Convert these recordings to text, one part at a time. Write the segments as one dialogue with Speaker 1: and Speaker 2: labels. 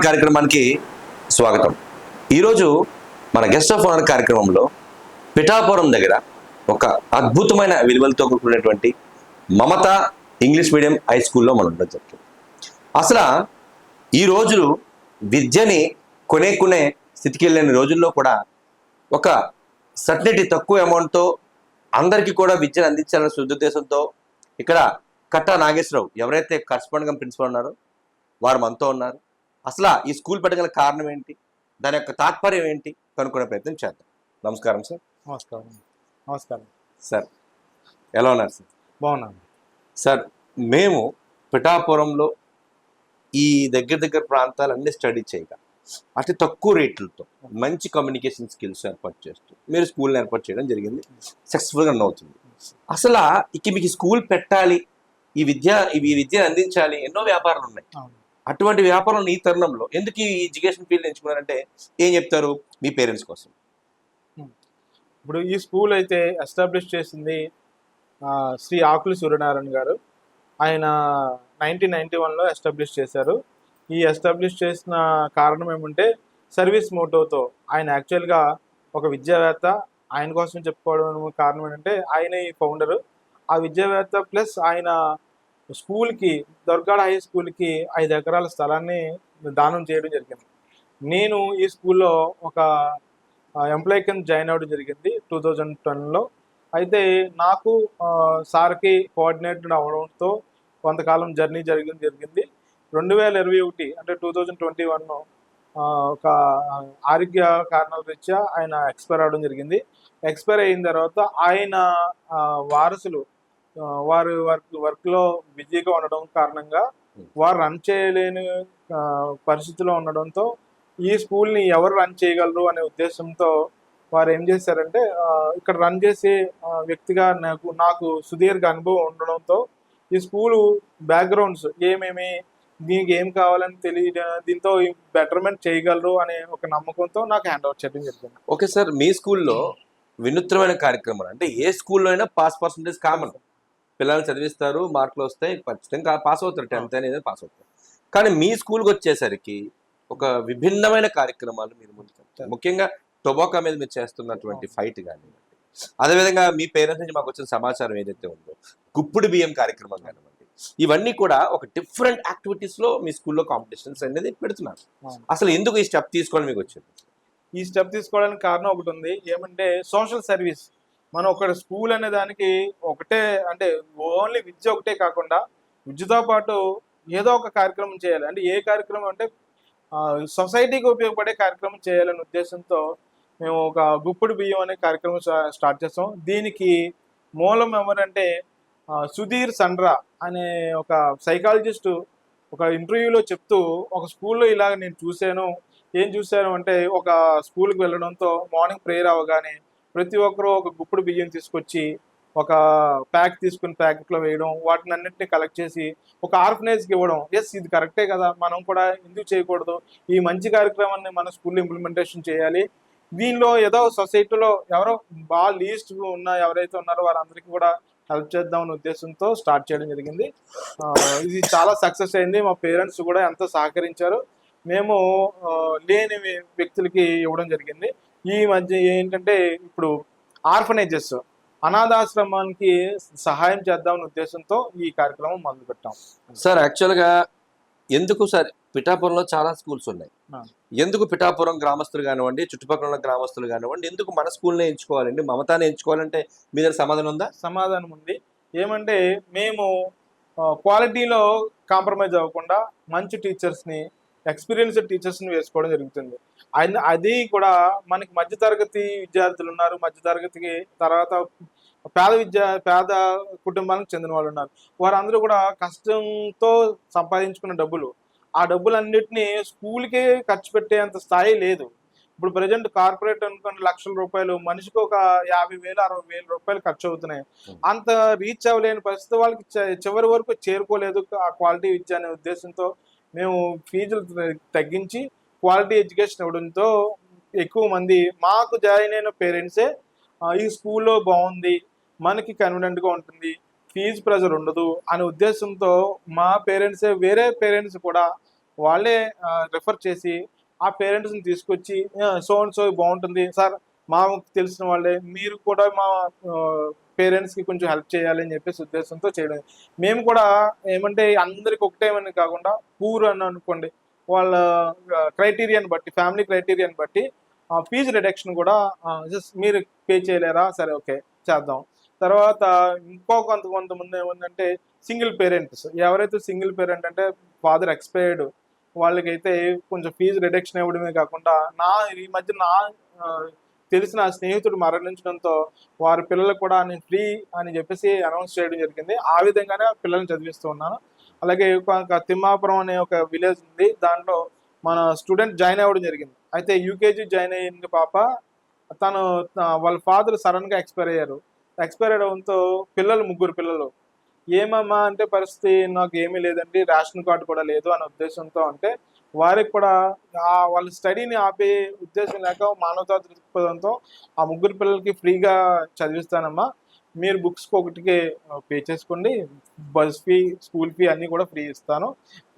Speaker 1: Honour కార్యక్రమానికి స్వాగతం. ఈరోజు మన గెస్ట్ ఆఫ్ ఆనర్ కార్యక్రమంలో పిఠాపురం దగ్గర ఒక అద్భుతమైన విలువలతో కూడుకున్నటువంటి మమత ఇంగ్లీష్ మీడియం హై స్కూల్లో మనం ఉండడం జరుగుతుంది. అసలు ఈ రోజులు విద్యని కొనే కొనే స్థితికి వెళ్ళిన రోజుల్లో కూడా ఒక సర్టినిటీ తక్కువ అమౌంట్తో అందరికీ కూడా విద్యను అందించాలనే సదుద్దేశంతో ఇక్కడ కట్టా నాగేశ్వరరావు ఎవరైతే కరస్పాండ్గా ప్రిన్సిపల్ ఉన్నారో వారు మనతో ఉన్నారు. అసలు ఈ స్కూల్ పెట్టగల కారణం ఏంటి? దాని యొక్క తాత్పర్యం ఏంటి? కనుక్కునే ప్రయత్నం చేద్దాం. నమస్కారం సార్.
Speaker 2: నమస్కారం. నమస్కారం.
Speaker 1: సార్ ఎలా ఉన్నారు సార్?
Speaker 2: బాగున్నాను.
Speaker 1: సార్ మేము పిఠాపురంలో ఈ దగ్గర దగ్గర ప్రాంతాలన్నీ స్టడీ చేయగా అతి తక్కువ రేట్లతో మంచి కమ్యూనికేషన్ స్కిల్స్ ఏర్పాటు చేస్తూ మీరు స్కూల్ని ఏర్పాటు చేయడం జరిగింది. సక్సెస్ఫుల్గా అవుతుంది అసలు ఇక మీకు స్కూల్ పెట్టాలి ఈ విద్య ఈ విద్యను అందించాలి ఎన్నో వ్యాపారాలు ఉన్నాయి. అటువంటి వ్యాపారం ఈ తరుణంలో ఎందుకు ఈ ఎడ్యుకేషన్ ఫీల్డ్ ఎంచుకున్నారంటే ఏం చెప్తారు మీ పేరెంట్స్ కోసం?
Speaker 2: ఇప్పుడు ఈ స్కూల్ అయితే ఎస్టాబ్లిష్ చేసింది శ్రీ ఆకులి సూర్యనారాయణ గారు. ఆయన నైన్టీన్ నైన్టీ వన్లో ఎస్టాబ్లిష్ చేశారు. ఈ ఎస్టాబ్లిష్ చేసిన కారణం ఏమంటే సర్వీస్ మోటోతో ఆయన యాక్చువల్గా ఒక విద్యావేత్త ఆయన కోసం చెప్పుకోవడం కారణం ఏంటంటే ఆయన ఈ ఫౌండరు. ఆ విద్యావేత్త ప్లస్ ఆయన స్కూల్కి దొర్గాడ హై స్కూల్కి ఐదు ఎకరాల స్థలాన్ని దానం చేయడం జరిగింది. నేను ఈ స్కూల్లో ఒక ఎంప్లాయీ కింద జాయిన్ అవ్వడం జరిగింది టూ థౌజండ్ టెన్లో అయితే నాకు సార్కి కోఆర్డినేటర్ అవ్వడంతో కొంతకాలం జర్నీ జరగడం జరిగింది. రెండు వేల ఇరవై ఒకటి అంటే టూ థౌజండ్ ట్వంటీ వన్ ఒక ఆరోగ్య కారణాల రీత్యా ఆయన ఎక్స్పైర్ అవడం జరిగింది. ఎక్స్పైర్ అయిన తర్వాత ఆయన వారసులు వారు వర్క్ వర్క్లో బిజీగా ఉండడం కారణంగా వారు రన్ చేయలేని పరిస్థితిలో ఉండడంతో ఈ స్కూల్ని ఎవరు రన్ చేయగలరు అనే ఉద్దేశంతో వారు ఏం చేశారంటే ఇక్కడ రన్ చేసే వ్యక్తిగా నాకు నాకు సుదీర్ఘ అనుభవం ఉండడంతో ఈ స్కూలు బ్యాక్గ్రౌండ్స్ ఏమేమి దీనికి ఏం కావాలని తెలియ దీంతో బెటర్మెంట్ చేయగలరు అనే ఒక నమ్మకంతో నాకు హ్యాండ్ అవుట్ చేయడం జరిగింది.
Speaker 1: ఓకే సార్ మీ స్కూల్లో వినూత్నమైన కార్యక్రమాలు అంటే ఏ స్కూల్లో అయినా పాస్ పర్సంటేజ్ కామన్. పిల్లల్ని చదివిస్తారు మార్కులు వస్తాయి ఖచ్చితంగా పాస్ అవుతారు టెన్త్ అనేది పాస్ అవుతారు. కానీ మీ స్కూల్కి వచ్చేసరికి ఒక విభిన్నమైన కార్యక్రమాలు మీరు ముందుకు ముఖ్యంగా టొబాకో మీద మీరు చేస్తున్నటువంటి ఫైట్ కానివ్వండి. అదేవిధంగా మీ పేరెంట్స్ నుంచి మాకు వచ్చిన సమాచారం ఏదైతే ఉందో గుప్పుడు బియ్యం కార్యక్రమం కానివ్వండి ఇవన్నీ కూడా ఒక డిఫరెంట్ యాక్టివిటీస్లో మీ స్కూల్లో కాంపిటీషన్స్ అనేది పెడుతున్నారు. అసలు ఎందుకు ఈ స్టెప్ తీసుకోవడం మీకు వచ్చింది?
Speaker 2: ఈ స్టెప్ తీసుకోవడానికి కారణం ఒకటి ఉంది. ఏమంటే సోషల్ సర్వీస్ మనం ఒక స్కూల్ అనే దానికి ఒకటే అంటే ఓన్లీ విద్య ఒకటే కాకుండా విద్యతో పాటు ఏదో ఒక కార్యక్రమం చేయాలి. అంటే ఏ కార్యక్రమం అంటే సొసైటీకి ఉపయోగపడే కార్యక్రమం చేయాలనే ఉద్దేశంతో మేము ఒక గుప్పుడు బియ్యం అనే కార్యక్రమం స్టార్ట్ చేస్తాం. దీనికి మూలం ఎవరంటే సుధీర్ సండ్రా అనే ఒక సైకాలజిస్ట్ ఒక ఇంటర్వ్యూలో చెప్తూ ఒక స్కూల్లో ఇలాగ నేను చూశాను. ఏం చూశాను అంటే ఒక స్కూల్కి వెళ్ళడంతో మార్నింగ్ ప్రేయర్ అవ్వగానే ప్రతి ఒక్కరూ ఒక గుప్పుడు బియ్యం తీసుకొచ్చి ఒక ప్యాక్ తీసుకుని ప్యాకెట్లో వేయడం వాటిని అన్నింటినీ కలెక్ట్ చేసి ఒక ఆర్ఫనైజ్కి ఇవ్వడం. ఎస్ ఇది కరెక్టే కదా. మనం కూడా ఎందుకు చేయకూడదు? ఈ మంచి కార్యక్రమాన్ని మన స్కూల్లో ఇంప్లిమెంటేషన్ చేయాలి. దీనిలో ఏదో సొసైటీలో ఎవరో బాగా లీస్ట్ ఉన్న ఎవరైతే ఉన్నారో వారందరికీ కూడా హెల్ప్ చేద్దాం అనే ఉద్దేశంతో స్టార్ట్ చేయడం జరిగింది. ఇది చాలా సక్సెస్ అయింది. మా పేరెంట్స్ కూడా ఎంతో సహకరించారు. మేము లేని వ్యక్తులకి ఇవ్వడం జరిగింది. ఈ మధ్య ఏంటంటే ఇప్పుడు ఆర్ఫనైజెస్ అనాథాశ్రమానికి సహాయం చేద్దామనే ఉద్దేశంతో ఈ కార్యక్రమం మొదలు పెట్టాం
Speaker 1: సార్ యాక్చువల్గా ఎందుకు సార్ పిఠాపురంలో చాలా స్కూల్స్ ఉన్నాయి. ఎందుకు పిఠాపురం గ్రామస్తులు కానివ్వండి చుట్టుపక్కల ఉన్న గ్రామస్తులు కానివ్వండి ఎందుకు మన స్కూల్నే ఎంచుకోవాలండి మమతానే ఎంచుకోవాలంటే మీ దగ్గర సమాధానం ఉందా?
Speaker 2: సమాధానం ఉంది. ఏమంటే మేము క్వాలిటీలో కాంప్రమైజ్ అవ్వకుండా మంచి టీచర్స్ని ఎక్స్పీరియన్స్డ్ టీచర్స్ని వేసుకోవడం జరుగుతుంది. అది కూడా మనకి మధ్యతరగతి విద్యార్థులు ఉన్నారు. మధ్యతరగతికి తర్వాత పేద విద్యా పేద కుటుంబాలకు చెందిన వాళ్ళు ఉన్నారు. వారందరూ కూడా కష్టంతో సంపాదించుకున్న డబ్బులు. ఆ డబ్బులన్నిటినీ స్కూల్కే ఖర్చు పెట్టేంత స్థాయి లేదు. ఇప్పుడు ప్రజెంట్ కార్పొరేట్ అనుకున్న లక్షల రూపాయలు మనిషికి ఒక యాభై వేలు అరవై వేల రూపాయలు ఖర్చు అవుతున్నాయి. అంత రీచ్ అవ్వలేని పరిస్థితి వాళ్ళకి చివరి వరకు చేరుకోలేదు ఆ క్వాలిటీ విద్య అనే ఉద్దేశంతో. మేము ఫీజులు తగ్గించి క్వాలిటీ ఎడ్యుకేషన్ ఇవ్వడంతో ఎక్కువ మంది మాకు జాయిన్ అయిన పేరెంట్సే ఈ స్కూల్లో బాగుంది మనకి కన్వీనెంట్గా ఉంటుంది ఫీజు ప్రెజర్ ఉండదు అనే ఉద్దేశంతో మా పేరెంట్సే వేరే పేరెంట్స్ కూడా వాళ్ళే రెఫర్ చేసి ఆ పేరెంట్స్ని తీసుకొచ్చి సో అండ్ సో బాగుంటుంది సార్ మాకు తెలిసిన వాళ్ళే మీరు కూడా మా పేరెంట్స్కి కొంచెం హెల్ప్ చేయాలి అని చెప్పేసి ఉద్దేశంతో చేయడం. మేము కూడా ఏమంటే అందరికి ఒకటేమని కాకుండా పూర్ అని అనుకోండి వాళ్ళ క్రైటీరియాని బట్టి ఫ్యామిలీ క్రైటీరియాని బట్టి ఫీజు రిడక్షన్ కూడా జస్ట్ మీరు పే చేయలేరా? సరే ఓకే చేద్దాం. తర్వాత ఇంకో కొంత కొంతమంది ఏముందంటే సింగిల్ పేరెంట్స్ ఎవరైతే సింగిల్ పేరెంట్ అంటే ఫాదర్ ఎక్స్పైర్డ్ వాళ్ళకైతే కొంచెం ఫీజు రిడక్షన్ ఇవ్వడమే కాకుండా నా ఈ మధ్య నా తెలిసిన స్నేహితుడు మరణించడంతో వారి పిల్లలు కూడా నేను ఫ్రీ అని చెప్పేసి అనౌన్స్ చేయడం జరిగింది. ఆ విధంగానే పిల్లల్ని చదివిస్తూ ఉన్నాను. అలాగే ఒక తిమ్మాపురం అనే ఒక విలేజ్ ఉంది. దాంట్లో మన స్టూడెంట్ జాయిన్ అవ్వడం జరిగింది. అయితే యూకేజీ జాయిన్ అయింది పాప తను వాళ్ళ ఫాదర్ సడన్గా ఎక్స్పైర్ అయ్యారు. ఎక్స్పైర్ అవడంతో పిల్లలు ముగ్గురు పిల్లలు ఏమమ్మా అంటే పరిస్థితి నాకు ఏమీ లేదండి. రేషన్ కార్డు కూడా లేదు అనే ఉద్దేశంతో అంటే వారికి కూడా ఆ వాళ్ళ స్టడీని ఆపే ఉద్దేశం లేక మానవతా దృక్పథంతో ఆ ముగ్గురు పిల్లలకి ఫ్రీగా చదివిస్తానమ్మా. మీరు బుక్స్ ఒకటికి పే చేసుకోండి. బస్ ఫీ స్కూల్ ఫీ అన్నీ కూడా ఫ్రీ ఇస్తాను.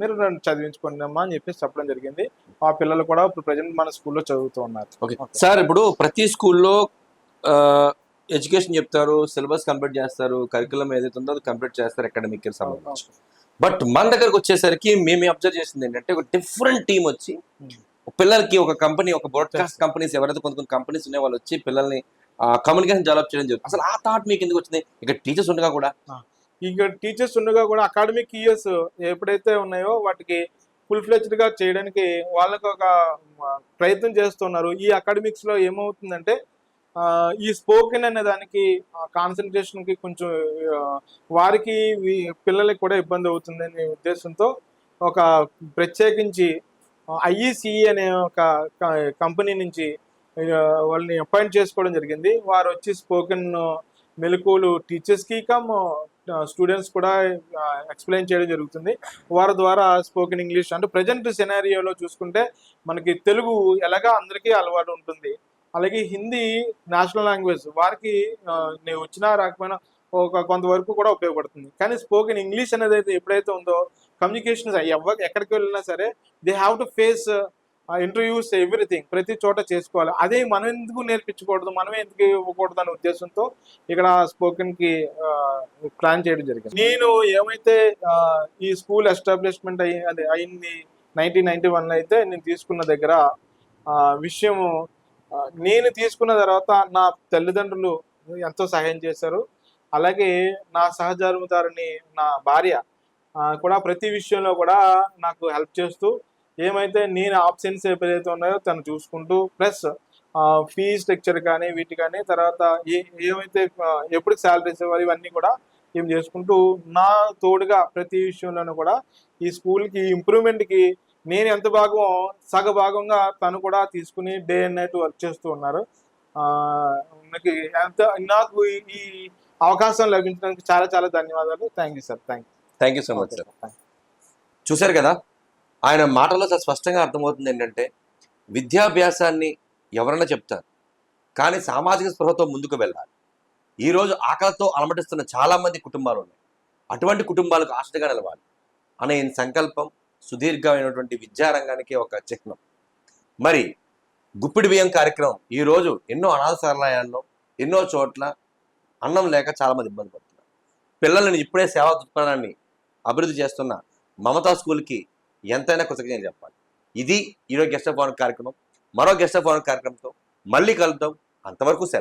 Speaker 2: మీరు నన్ను చదివించుకోండి అమ్మా అని చెప్పేసి చెప్పడం జరిగింది. ఆ పిల్లలు కూడా ఇప్పుడు ప్రజెంట్ మన స్కూల్లో చదువుతూ ఉన్నారు.
Speaker 1: సార్ ఇప్పుడు ప్రతి స్కూల్లో ఎడ్యుకేషన్ చెప్తారు సిలబస్ కంప్లీట్ చేస్తారు కరికులం ఏదైతే ఉందో అది కంప్లీట్ చేస్తారు అకాడమిక్ సంబంధించి బట్ మన దగ్గరకు వచ్చేసరికి మేము అబ్జర్వ్ చేసింది ఏంటంటే ఒక డిఫరెంట్ టీం వచ్చి పిల్లలకి ఒక కంపెనీ ఒక బ్రాడ్కాస్ట్ కంపెనీస్ ఎవరైతే కొంత కొన్ని కంపెనీస్ ఉన్నాయి వాళ్ళు వచ్చి పిల్లల్ని కమ్యూనికేషన్ డెవలప్ చేయడం జరుగుతుంది. అసలు ఆ థాట్ మీకు ఎందుకు వచ్చింది? ఇక్కడ టీచర్స్ ఉండగా కూడా.
Speaker 2: ఇక టీచర్స్ ఉండగా కూడా అకాడమిక్ ఇయర్స్ ఎప్పుడైతే ఉన్నాయో వాటికి ఫుల్ ఫ్లెజ్డ్గా చేయడానికి వాళ్ళకి ఒక ప్రయత్నం చేస్తున్నారు. ఈ అకాడమిక్స్లో ఏమవుతుందంటే ఈ స్పోకెన్ అనే దానికి కాన్సన్ట్రేషన్కి కొంచెం వారికి పిల్లలకి కూడా ఇబ్బంది అవుతుంది అనే ఉద్దేశంతో ఒక ప్రత్యేకించి ఐఈసిఈ అనే ఒక కంపెనీ నుంచి వాళ్ళని అపాయింట్ చేసుకోవడం జరిగింది. వారు వచ్చి స్పోకెన్ మెలకువలు టీచర్స్కి కమ్ స్టూడెంట్స్ కూడా ఎక్స్ప్లెయిన్ చేయడం జరుగుతుంది. వారి ద్వారా స్పోకెన్ ఇంగ్లీష్ అంటే ప్రజెంట్ సినారియోలో చూసుకుంటే మనకి తెలుగు ఎలాగా అందరికీ అలవాటు ఉంటుంది. అలాగే హిందీ నేషనల్ లాంగ్వేజ్ వారికి నేను వచ్చినా రాకపోయినా ఒక కొంతవరకు కూడా ఉపయోగపడుతుంది. కానీ స్పోకెన్ ఇంగ్లీష్ అనేది అయితే ఎప్పుడైతే ఉందో కమ్యూనికేషన్ ఎవ ఎక్కడికి వెళ్ళినా సరే they have to face interviews everything ప్రతి చోట చేసుకోవాలి. అదే మనం ఎందుకు నేర్పించకూడదు మనమే ఎందుకు ఇవ్వకూడదు అనే ఉద్దేశంతో ఇక్కడ స్పోకెన్కి ప్లాన్ చేయడం జరిగింది. నేను ఏమైతే ఈ స్కూల్ ఎస్టాబ్లిష్మెంట్ అయ్యి అది అయింది నైన్టీన్ నైన్టీ వన్ అయితే నేను తీసుకున్న దగ్గర విషయము నేను తీసుకున్న తర్వాత నా తల్లిదండ్రులు ఎంతో సహాయం చేశారు. అలాగే నా సహధర్మదారుని నా భార్య కూడా ప్రతి విషయంలో కూడా నాకు హెల్ప్ చేస్తూ ఏమైతే నేను ఆప్షన్స్ ఏదైతే ఉన్నాయో తను చూసుకుంటూ ప్లస్ ఫీ స్ట్రక్చర్ కానీ వీటి కానీ తర్వాత ఏ ఏమైతే ఎప్పుడు శాలరీస్ ఇవ్వాలి ఇవన్నీ కూడా ఏం చేసుకుంటూ నా తోడుగా ప్రతి విషయంలోనూ కూడా ఈ స్కూల్కి ఇంప్రూవ్మెంట్కి నేను ఎంత భాగం సగ భాగంగా తను కూడా తీసుకుని డే అండ్ నైట్ వర్క్ చేస్తూ ఉన్నారు. నాకు ఎంత నాకు ఈ- అవకాశం లభించడానికి చాలా చాలా ధన్యవాదాలు. Thank you sir thank
Speaker 1: thank you so much sir చూశారు కదా? ఆయన మాటల్లో చాలా స్పష్టంగా అర్థమవుతుంది ఏంటంటే విద్యాభ్యాసాన్ని ఎవరైనా చెప్తారు కానీ సామాజిక స్పృహతో ముందుకు వెళ్ళాలి. ఈరోజు ఆకలితో అలమటిస్తున్న చాలామంది కుటుంబాలు ఉన్నాయి. అటువంటి కుటుంబాలకు ఆశగా నిలవాలి. అనే సంకల్పం సుదీర్ఘమైనటువంటి విద్యారంగానికి ఒక చిహ్నం. మరి గుప్పిడి బియ్యం కార్యక్రమం ఈరోజు ఎన్నో అనాథశాలయాల్లో ఎన్నో చోట్ల అన్నం లేక చాలామంది ఇబ్బంది పడుతున్నారు. పిల్లల్ని ఇప్పుడే సేవా దృక్పథాన్ని అభివృద్ధి చేస్తున్న మమతా స్కూల్కి ఎంతైనా కృతజ్ఞతలు చెప్పాలి. ఇది ఈరోజు గెస్ట్ ఆఫ్ ఆనర్ కార్యక్రమం. మరో గెస్ట్ ఆఫ్ ఆనర్ కార్యక్రమంతో మళ్ళీ కలుద్దాం. అంతవరకు సెలవు.